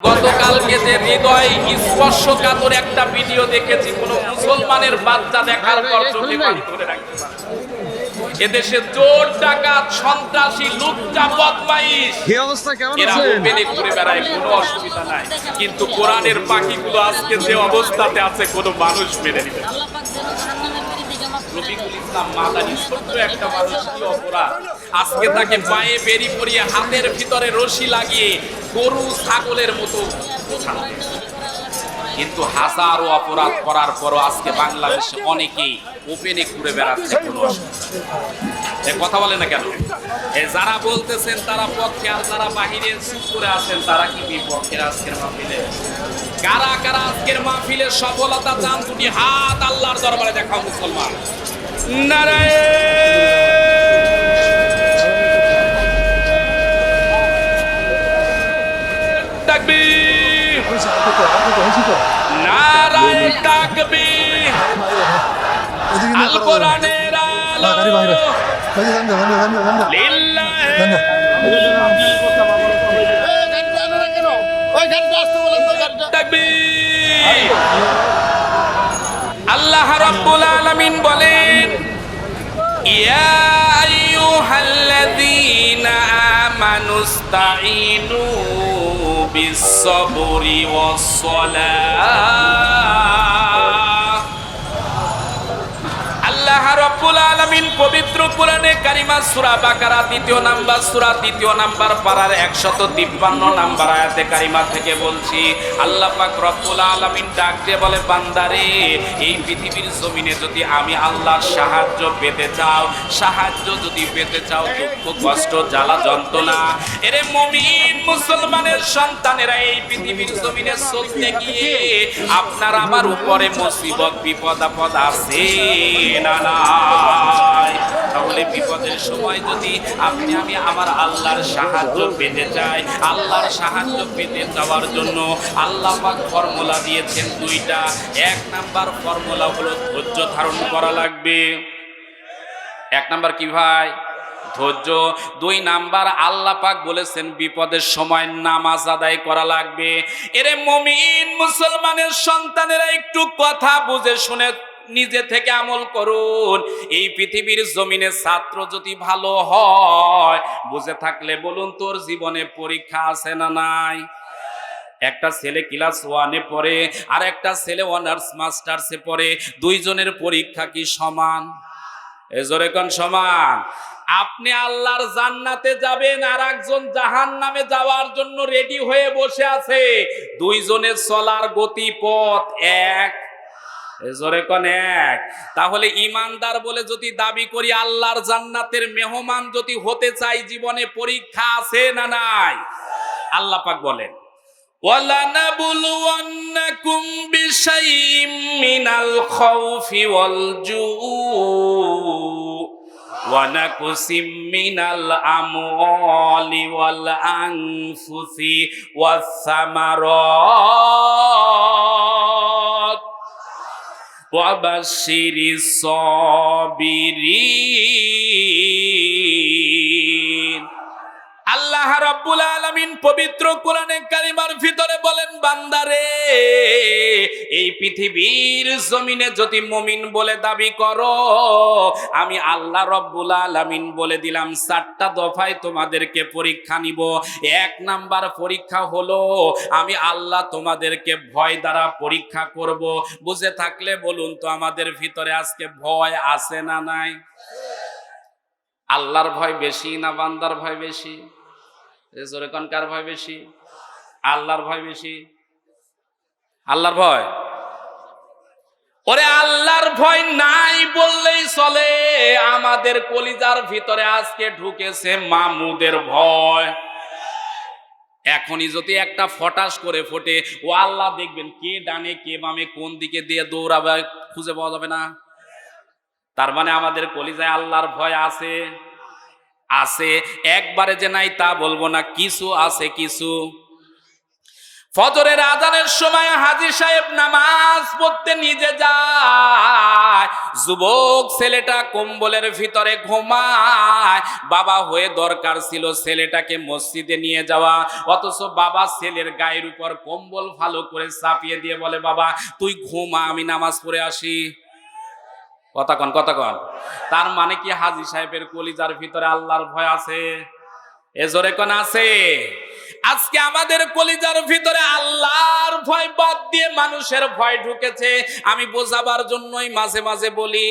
গতকালকে যে হৃদয় স্পর্শকাতর একটা ভিডিও দেখেছি কোন মুসলমানের বাচ্চা দেখার পর চোখে পানি ধরে রাখতে এদেশে চোর ডাকাত সন্ত্রাসী লুচ্চা বদমাইশ। এরা ওপেনে ঘুরে বেড়ায় কোনো অসুবিধা নাই। কিন্তু কোরআনের পাখিগুলো আজকে যে অবস্থাতে আছে কোনো মানুষ মেনে নিবে রফিকুল ইসলাম মাদানি ছোট্ট একটা মানুষ, কি অপরাধ? আজকে তাকে পায়ে বেরি পরিয়ে হাতের ভিতরে রশি লাগিয়ে গরু, ছাগলের মতো বোঝানো। কিন্তু হাজারো অপরাধ করার পরও আজকে বাংলাদেশে অনেকেই ওপেনে ঘুরে বেড়াচ্ছে কোনো অসুবিধা। কথা বলে না কেন? এ যারা বলতেছেন তারা পক্ষে আর যারা বাহিরে চুপ করে আছেন, তারা কি বিপক্ষের আজকের মাহফিলে? কারা কারা আজকের মাহফিলের সফলতা চান দুটি হাত আল্লাহর দরবারে দেখাও মুসলমান। নারায়ণ তাকবীর। নারায় তাকবীর। আল। কোরআনের আলো লিল্লাহি তাকবীর আল্লাহ রাব্বুল আলামিন বলেন ইয়া আইয়ুহাল্লাযীনা আমানুস্তাঈনু বিস-সাবরি ওয়াস-সালাহ আল্লাহ রাব্বুল আলামিন পবিত্র কোরআনে কারিমা সূরা বাকারা দ্বিতীয় নাম্বার, সূরা দ্বিতীয় নাম্বার পারার 153 নাম্বার আয়াতে কারিমা থেকে বলছি, আল্লাহ পাক রব্বুল আলামিন ডাক বলে, বান্দারে, এই পৃথিবীর জমিনে যদি আমি সাহায্য পেতে চাও, সাহায্য যদি পেতে চাও, দুঃখ, কষ্ট, জ্বালা, যন্ত্রণা, এরে মুমিন মুসলমানের সন্তানেরা এই পৃথিবীর জমিনে চলতে গিয়ে আপনার আমার উপরে মুসিবত, বিপদ, আপদ আছে না নাই তাহলে বিপদের সময় যদি আপনি, আমি আমার আল্লাহর সাহায্য পেতে চাই, আল্লাহর সাহায্য পেতে যাওয়ার জন্য আল্লাহ পাক ফর্মুলা দিয়েছেন দুইটা। এক নাম্বার ফর্মুলা হলো ধৈর্য ধারণ করা লাগবে। এক নাম্বার কি ভাই? ধৈর্য। দুই নাম্বার আল্লাহ পাক বলেছেন বিপদের সময় নামাজ আদায় করা লাগবে। এরে মমিন মুসলমানের সন্তানেরা একটু কথা বুঝে শুনে নিজে থেকে আমল করুন। এই পৃথিবীর জমিনে ছাত্র যদি ভালো হয়, বুঝে থাকলে বলুন তোর জীবনে পরীক্ষা আছে না নাই? একটা ছেলে ক্লাস ওয়ানে পড়ে, আর একটা ছেলে অনার্স মাস্টার্সে পড়ে, দুইজনের পরীক্ষা কি সমান? এজোরে কোন সমান? আপনি আল্লাহর জান্নাতে যাবেন, আর একজন জাহান নামে যাওয়ার জন্য রেডি হয়ে বসে আছে। দুইজনের চলার গতিপথ এক। এজোরে কোন এক তাহলে ইমানদার বলে যদি দাবি করি আল্লাহর জান্নাতের মেহমান যদি হতে চাই জীবনে পরীক্ষা আছে না নাই আল্লাহ পাক বলেন وَلَنَبْلُوَنَّكُمْ بِشَيْءٍ مِّنَ الْخَوْفِ وَالْجُوعِ وَنَقْصٍ مِّنَ الْأَمْوَالِ وَالْأَنفُسِ وَالثَّمَرَاتِ وَبَشِّرِ الصَّابِرِينَ আল্লাহ রাব্বুল আলামিন পবিত্র কোরআনে কালিমার ভিতরে বলেন, বান্দারে, এই পৃথিবীর জমিনে যদি মুমিন বলে দাবি করো, আমি আল্লাহ রব্বুল আলামিন বলে দিলাম, চারটা দফায় তোমাদেরকে পরীক্ষা নিব। এক নাম্বার পরীক্ষা হলো, আমি আল্লাহ তোমাদেরকে ভয় দ্বারা পরীক্ষা করব। বুঝে থাকলে বলুন তো, আমাদের ভিতরে আজকে ভয় আছে না নাই? আল্লাহর ভয় বেশি না বান্দার ভয় বেশি? জোরে কোন, কার ভয় বেশি? আল্লাহর ভয় বেশি? আল্লাহর ভয়? ওরে আল্লাহর ভয় নাই বললেই চলে। আমাদের কলিজার ভিতরে আজকে ঢুকেছে মামুদের ভয়। এখনই যদি একটা ফটাস করে ফোটে, ও আল্লাহ দেখবেন কে ডানে, কে বামে, কোন দিকে দিয়ে দৌড়াবে, খুঁজে পাওয়া যাবে না। তার মানে আমাদের কলিজায় আল্লাহর ভয় আছে। আছে, একবারে যে নাই তা বলব না, কিছু আছে, কিছু। ফজরের আজানের সময় হাজি সাহেব নামাজ পড়তে নিজে যায়, যুবক ছেলেটা কম্বলের ভিতরে ঘুমায়, বাবা হয়ে দরকার ছিল ছেলেটাকে মসজিদে নিয়ে যাওয়া, অথচ বাবা ছেলের গায়ের উপর কম্বল ভালো করে চাপিয়ে দিয়ে বলে, বাবা, তুই ঘুমা, আমি নামাজ পড়ে আসি। কথা কন কথা কন তার মানে কি হাজি সাহেবের কলিজার ভিতরে আল্লাহর ভয় আছে? এ জোরে কোন আছে? আজকে আমাদের কলিজার ভিতরে আল্লাহর ভয় বাদ দিয়ে মানুষের ভয় ঢুকেছে। আমি বোঝাবার জন্যই মাঝে মাঝে বলি,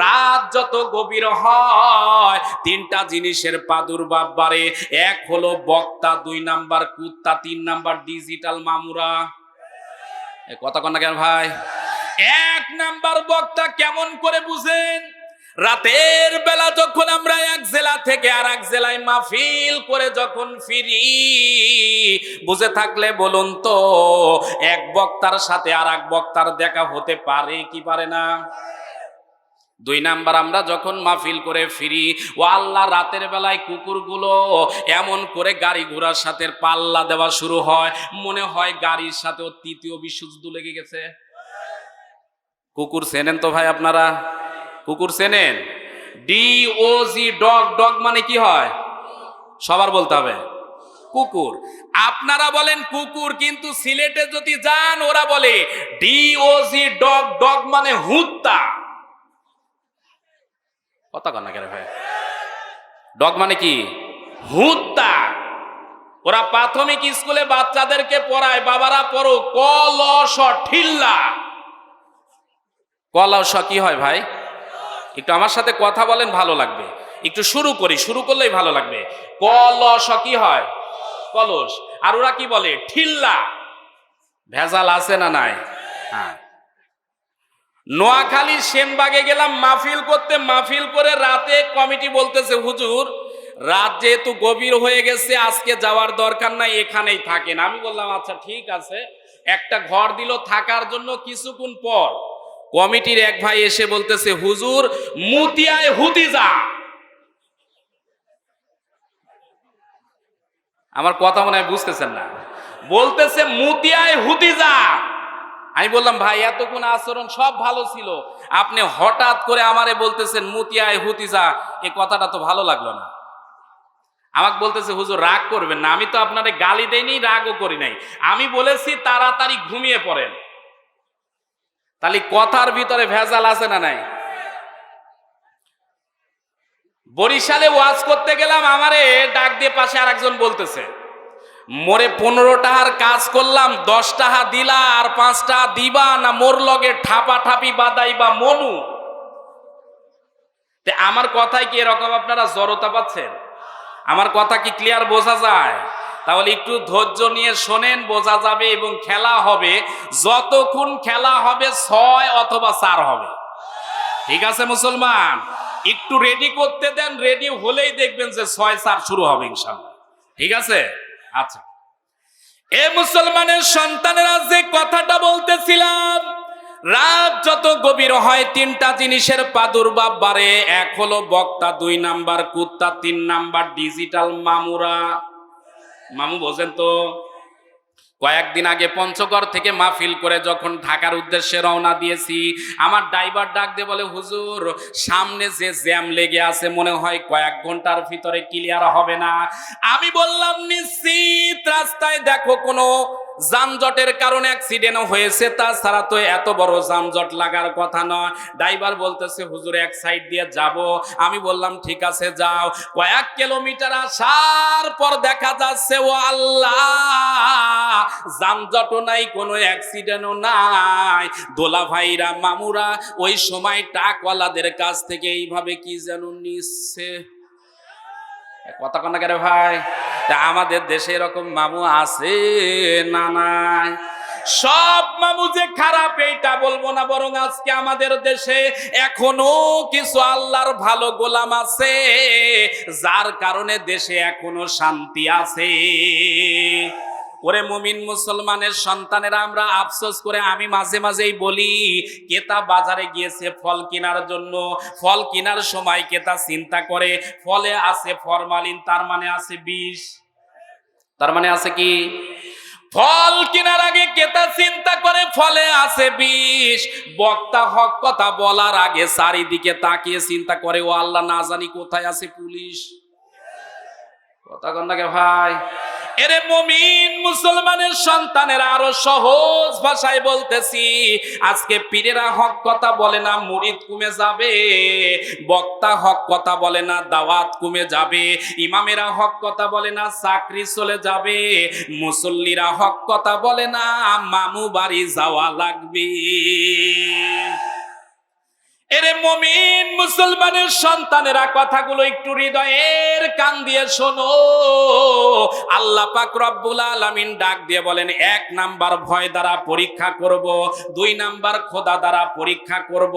রাত যত গভীর হয়, তিনটা জিনিসের প্রাদুর্ভাব বাড়ে। এক হলো বক্তা, দুই নাম্বার কুত্তা, তিন নাম্বার ডিজিটাল মামুরা। কথা না কেন ভাই? এক নাম্বার বক্তা কেমন করে বুঝেন? রাতের বেলা যখন আমরা এক জেলা থেকে আর এক জেলায় মাহফিল করে যখন ফিরি, বুঝে থাকলে বলুন তো, এক বক্তার সাথে আর এক বক্তার দেখা হতে পারে কি পারে না? দুই নাম্বার, আমরা যখন মাহফিল করে ফিরি, ও আল্লাহ রাতের বেলায় কুকুরগুলো এমন করে গাড়ি ঘোড়ার সাথে পাল্লা দেওয়া শুরু হয়। মনে হয় গাড়ির সাথেও তৃতীয় বিশ্বযুদ্ধ লেগে গেছে। কুকুর চেনেন তো ভাই আপনারা? কুকুর চেনেন? D O G dog dog মানে কি হয়? সবার বলতে হবে। কুকুর। আপনারা বলেন কুকুর, কিন্তু সিলেটে যদি যান, ওরা বলে D O G dog dog মানে হুত্তা। কথা না কেন ভাই? ডগ মানে কি? হুত্তা। ওরা প্রাথমিক স্কুলে বাচ্চাদেরকে পড়ায়, বাবারা পড়ো, ক, ল, স, ঠিল্লা। কলাও স কি হয় ভাই? একটু আমার সাথে কথা বলেন, ভালো লাগবে। একটু শুরু করি, শুরু করলেই ভালো লাগবে। ক ল কি হয়? কলস। আর ওরা কি বলে? ঠিল্লা। ভেজাল আছে না নাই? হ্যাঁ। নোয়াখালী সেনবাগে গেলাম, মাহফিল করতে, মাহফিল করে রাতে কমিটি বলতেছে, হুজুর, রাত যেহেতু গভীর হয়ে গেছে, আজকে যাওয়ার দরকার নাই, এখানেই থাকেন। আমি বললাম আচ্ছা ঠিক আছে। একটা ঘর দিল থাকার জন্য কিছুক্ষণ পর কমিটির এক ভাই এসে বলতেছে, হুজুর, মুতিয়ায় হুদিজা আমার কথা মনে হয় বুঝতেছেন না। বলতেছে, মুতিয়ায় হুদিজা আমি বললাম, ভাই, এতক্ষণ আচরণ সব ভালো ছিল। আপনি হঠাৎ করে আমারে বলতেছেন, মুতিয়ায় হুতিজা। এ কথাটা তো ভালো লাগল না। আমাকে বলতেছে, হুজুর, রাগ করবেন না। আমি তো আপনারে গালি দেইনি, রাগও করি নাই। আমি বলেছি, তাড়াতাড়ি ঘুমিয়ে পড়েন। তাহলে কথার ভিতরে ভেজাল আছে না নাই? বরিশালে ওয়াজ করতে গেলাম, আমারে ডাক দিয়ে পাশে আর একজন বলতেছে, মোরে পনেরো টাকার কাজ করলাম দশ টাকা দিলা আর পাঁচ দিবা, না মোর লগে ঠাপা ঠাপি বাদাই বা মনু আমার কথায় কি এরকম আপনারা জড়তা পাচ্ছেন? আমার কথা কি ক্লিয়ার বোঝা যায়? তাহলে একটু ধৈর্য নিয়ে শোনেন, বোঝা যাবে এবং খেলা হবে। যতক্ষণ খেলা হবে, ছয় অথবা চার হবে। ঠিক আছে, মুসলমান? একটু রেডি করতে দেন রেডি হলেই দেখবেন যে ছয়, চার শুরু হবে ঠিক আছে? আচ্ছা। এ মুসলমানের সন্তানেরা যে কথাটা বলতেছিলাম, রাত যত গভীর হয়, তিনটা জিনিসের প্রাদুর্ভাব বাড়ে। এক হলো বক্তা, দুই নাম্বার কুত্তা, তিন নাম্বার ডিজিটাল মামুরা। মামু বোঝেন তো, কয়েকদিন আগে পঞ্চগড় থেকে মাহফিল করে যখন ঢাকার উদ্দেশ্যে রওনা দিয়েছি, আমার ড্রাইভার ডাক দিয়ে বলে, হুজুর, সামনে যে জ্যাম লেগে আছে, মনে হয় কয়েক ঘণ্টার ভিতরে ক্লিয়ার হবে না। আমি বললাম, নিশ্চিত, রাস্তায় দেখো কোনো যানজটের কারণে অ্যাক্সিডেন্ট হয়েছে, তাছাড়া তো এত বড় যানজট লাগার কথা নয়। ড্রাইভার বলতেছে, হুজুর, এক সাইড দিয়ে যাব। আমি বললাম, ঠিক আছে, যাও। কয়েক কিলোমিটার আসার পর দেখা যাচ্ছে, ও আল্লাহ, যানজটও নাই, কোনো অ্যাক্সিডেন্টও নাই। দোলা ভাইরা মামুরা, ওই সময় টাকওয়ালাদের কাছ থেকে এইভাবে কি যেন নিচ্ছে? কথা কনা কেন ভাই? তা আমাদের দেশে এরকম মামু আছে না নাই? সব মামু যে খারাপ, এইটা বলব না, বরং আজকে আমাদের দেশে এখনও কিছু আল্লাহর ভালো গোলাম আছে, যার কারণে দেশে এখনও শান্তি আছে। ওরে মুমিন মুসলমানের সন্তানেরা, আমরা আফসোস করে আমি মাঝে মাঝেই বলি কেতা বাজারে গিয়েছে ফল কেনার জন্য। ফল কেনার সময় কেতা চিন্তা করে, ফলে আছে ফরমালিন, তার মানে আছে বিষ। তার মানে আছে কি? ফল কেনার আগে কেতা চিন্তা করে, ফলে আছে বিষ। বক্তা হক কথা বলার আগে চারিদিকে তাকিয়ে চিন্তা করে, ও আল্লাহ না জানি কোথায় আছে পুলিশ। কথা কন্দাকে ভাই? এরে মমিন মুসলমানের সন্তানের আরও সহজ ভাষায় বলতেছি। আজকে পীরেরা হক কথা বলে না, মুরিদ কমে যাবে, বক্তা হক কথা বলে না, দাওয়াত কমে যাবে, ইমামেরা হক কথা বলে না, চাকরি চলে যাবে, মুসল্লিরা হক কথা বলে না, মামু বাড়ি যাওয়া লাগবে। এরে মমিন মুসলমানের সন্তানেরা কথাগুলো একটু হৃদয়ের কান দিয়ে শোনো। আল্লাহ পাক রব্বুল আলামিন ডাক দিয়ে বলেন, এক নাম্বার ভয় দ্বারা পরীক্ষা করব, দুই নাম্বার খোদা দ্বারা পরীক্ষা করব।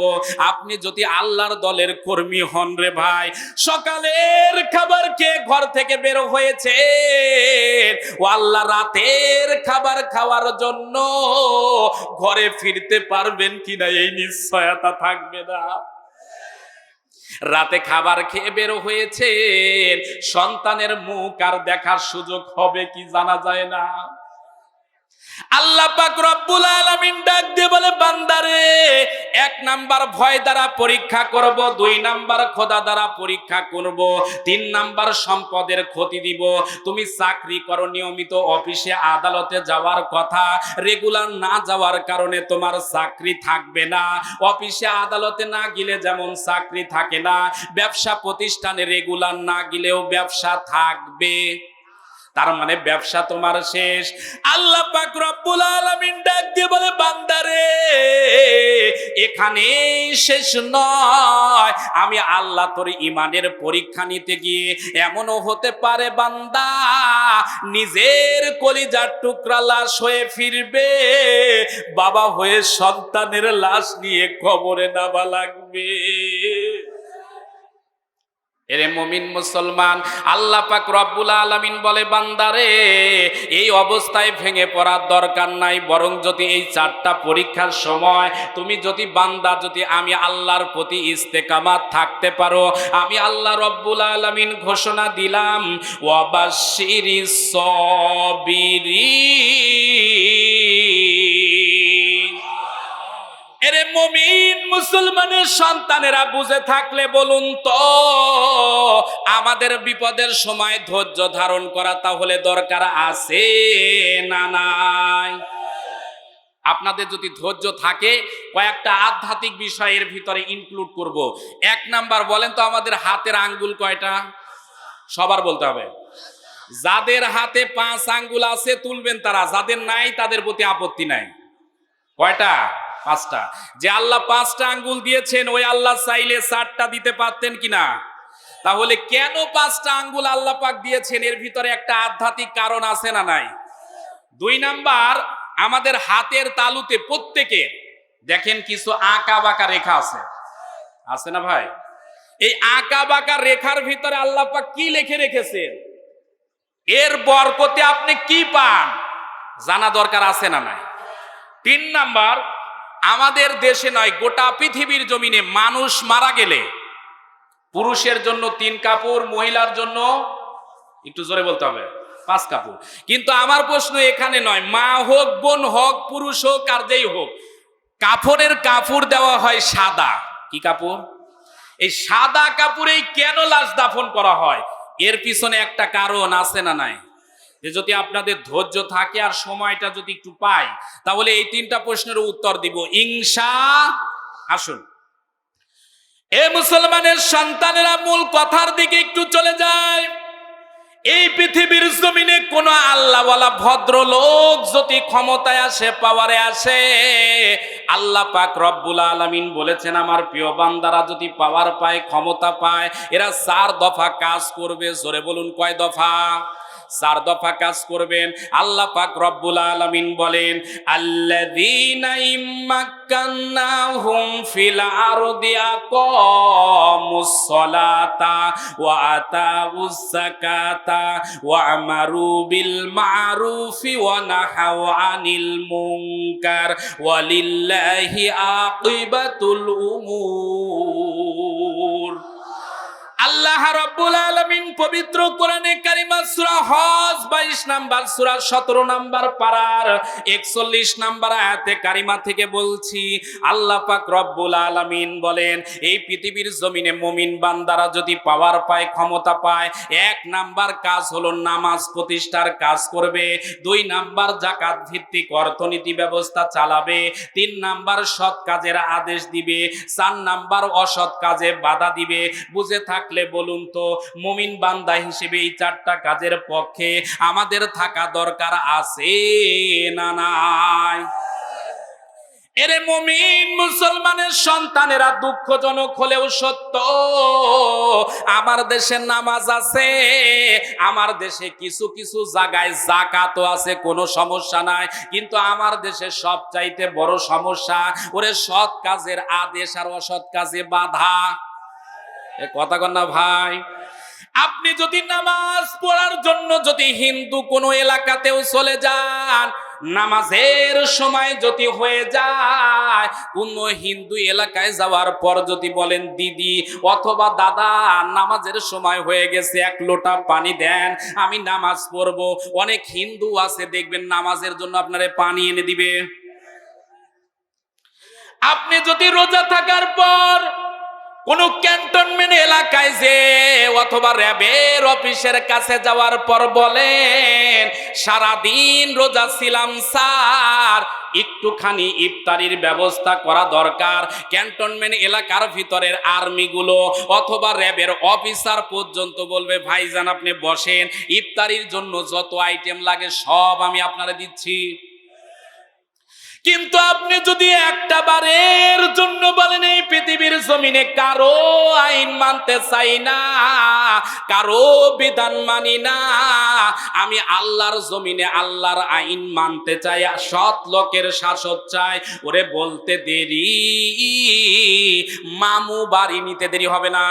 আপনি যদি আল্লাহর দলের কর্মী হন রে ভাই, সকালের খাবার খেয়ে ঘর থেকে বের হয়েছে ও আল্লাহ, রাতের খাবার খাওয়ার জন্য ঘরে ফিরতে পারবেন কিনা? এই নিশ্চয়তা থাকবে না। রাতে খাবার খেয়ে বেরো হয়েছে সন্তানের মুখ আর দেখার সুযোগ হবে কি জানা যায় না। আল্লাহ পাক রব্বুল আলামিন ডাক দিয়ে বলে, বান্দারে, এক নাম্বার ভয় দ্বারা পরীক্ষা করব, দুই নাম্বার খোদা দ্বারা পরীক্ষা করব, তিন নাম্বার সম্পদের ক্ষতি দিব। তুমি চাকরি করো, নিয়মিত অফিসে আদালতে যাওয়ার কথা, রেগুলার না যাওয়ার কারণে তোমার চাকরি থাকবে না। অফিসে আদালতে না গেলে যেমন চাকরি থাকে না, ব্যবসা প্রতিষ্ঠানে রেগুলার না গেলেও ব্যবসা থাকবে। তার মানে ব্যবসা তোমার শেষ। আল্লাহ পাক রব্বুল আলামিন ডাক দিয়ে বলে, বান্দারে, এখানেই শেষ নয়। আমি আল্লাহ তোর ইমানের পরীক্ষা নিতে গিয়ে এমনও হতে পারে বান্দা, নিজের কলিজার টুকরা লাশ হয়ে ফিরবে, বাবা হয়ে সন্তানের লাশ নিয়ে কবরে নামা লাগবে। এরে মমিন মুসলমান, আল্লাহ পাক রব্বুল আলামিন বলে, বান্দারে, এই অবস্থায় ভেঙে পড়ার দরকার নাই, বরং যদি এই চারটা পরীক্ষার সময় তুমি যদি বান্দা, যদি আমি আল্লাহর প্রতি ইস্তেকামাত থাকতে পারো, আমি আল্লাহ রব্বুল আলামিন ঘোষণা দিলাম ওয়াবাশিরিস সাবিরিন এরে মমিন মুসলমানের সন্তানেরা বুঝে থাকলে বলুন তো, আমাদের বিপদের সময় ধৈর্য ধারণ করা তাহলে দরকার আছে না নাই? আপনাদের যদি ধৈর্য থাকে, কয়েকটা আধ্যাত্মিক বিষয়ের ভিতরে ইনক্লুড করব। এক নাম্বার বলেন তো, আমাদের হাতের আঙ্গুল কয়টা? সবার বলতে হবে। যাদের হাতে পাঁচ আঙ্গুল আছে, তুলবেন তারা। যাদের নাই, তাদের প্রতি আপত্তি নাই। কয়টা? পাঁচটা। যে আল্লাহ পাঁচটা আঙ্গুল দিয়েছেন, ওই আল্লাহ চাইলে চারটা দিতে পারতেন কিনা? তাহলে কেন পাঁচটা আঙ্গুল আল্লাহ পাক দিয়েছেন? এর ভিতরে একটা আধ্যাত্মিক কারণ আছে না নাই? দুই নাম্বার, আমাদের হাতের তালুতে প্রত্যেকে দেখেন কিছু আঁকা বাঁকা রেখা আছে। আছে না ভাই? এই আঁকা বাঁকা রেখার ভিতরে আল্লাহ পাক কি লিখে রেখেছেন? এর বরকতে আপনি কি পান? জানা দরকার আছে না নাই? তিন নাম্বার আমাদের দেশে নয়, গোটা পৃথিবীর জমিনে মানুষ মারা গেলে। পুরুষের জন্য তিন কাপড়, মহিলার জন্য একটু জোরে বলতে হবে, পাঁচ কাপড়। কিন্তু আমার প্রশ্ন এখানে নয়, মা হোক, বোন হোক, পুরুষ হোক আর যেই হোক কাপড়ের কাপড় দেওয়া হয় সাদা। কি কাপড়? এই সাদা কাপড়েই কেন লাশ দাফন করা হয়? এর পিছনে একটা কারণ আছে না নাই? যে যদি আপনাদের ধৈর্য থাকে আর সময়টা যদি একটু পাই, তাহলে এই তিনটা প্রশ্নের উত্তর দিব। ইংসা, আসুন। এ মুসলমানের সন্তানেরা মূল কথার দিকে একটু চলে যায়। এই পৃথিবীর জমিনে কোন আল্লাহওয়ালা ভদ্রলোক যদি ক্ষমতায় আসে পাওয়ারে আসে, আল্লাহ পাক রব্বুল আলামিন বলেছেন, আমার প্রিয় বান্দারা যদি পাওয়ার পায়, ক্ষমতা পায়, এরা চার দফা কাজ করবে। জোরে বলুন, কয় দফা? চার দফা কাজ করবেন। আল্লাহ পাক রব্বুল আলামিন বলেন, আল্লাযীনা ইম্মাক্কান্নাহুম ফিল আরদি আকামুস সালাতা ওয়া আতাউস যাকাতা ওয়া আমারু বিল মা'রুফি ওয়া নাহাউ আনিল মুনকার ওয়ালিল্লাহি আকিবাতুল উমুর। আল্লাহ রাব্বুল আলামিন পবিত্র কোরআনে কারিমা সূরা হজ 22 নাম্বার, সূরা 17 নাম্বার পারার 41 নাম্বার আয়াতে কারিমা থেকে বলছি, আল্লাহ পাক রব্বুল আলামিন বলেন, এই পৃথিবীর জমিনে মুমিন বান্দারা যদি পাওয়ার পায়, ক্ষমতা পায়, এক নাম্বার কাজ হলো নামাজ প্রতিষ্ঠার কাজ করবে, দুই নাম্বার জাকাত ভিত্তিক অর্থনীতি ব্যবস্থা চালাবে, তিন নাম্বার সৎ কাজের আদেশ দিবে, চার নাম্বার অসৎ কাজে বাধা দিবে, বুঝে থাকলে বলুন তো, মুমিন বান্দা হিসেবে এই চারটা কাজের পক্ষে আমাদের থাকা দরকার আছে না নাই? এরে মুমিন মুসলমানের সন্তানেরা দুঃখজনক হলেও সত্য, আমার দেশে নামাজ আছে, আমার দেশে কিছু কিছু জায়গায় জাকাতও আছে, কোনো সমস্যা নাই, কিন্তু আমার দেশে সব চাইতে বড় সমস্যা, ওরে সৎ কাজের আদেশ আর অসৎ কাজে বাধা। কথা কন না ভাই। আপনি যদি নামাজ পড়ার জন্য যদি হিন্দু কোনো এলাকাতেও চলে যান, নামাজের সময় যদি হয়ে যায়, কোন হিন্দু এলাকায় যাওয়ার পর যদি বলেন, দিদি অথবা দাদা, নামাজের সময় হয়ে গেছে, এক লোটা পানি দেন, আমি নামাজ পড়ব। অনেক হিন্দু আছে, দেখবেন নামাজের জন্য আপনারে পানি এনে দিবে। আপনি যদি রোজা থাকার পর কোন ক্যান্টনমেন্ট এলাকায় যে অথবা র্যাবের অফিসের কাছে যাওয়ার পর বলেন, সারাদিন রোজা ছিলাম স্যার, একটুখানি ইফতারির ব্যবস্থা করা দরকার। ক্যান্টনমেন্ট এলাকার ভিতরের আর্মিগুলো অথবা র্যাবের অফিসার পর্যন্ত বলবে, ভাইজান, আপনি বসেন। ইফতারির জন্য যত আইটেম লাগে সব আমি আপনারা দিচ্ছি। কিন্তু আপনি যদি একটা বারের জন্য বলেন, এই পৃথিবীর জমিনে কারও আইন মানতে চাই না, কারও বিধান মানি না, আমি আল্লাহর জমিনে আল্লাহর আইন মানতে চাই সৎ লোকের শাসক চাই, ওরে বলতে দেরি, মামু বাড়ি নিতে দেরি হবে না।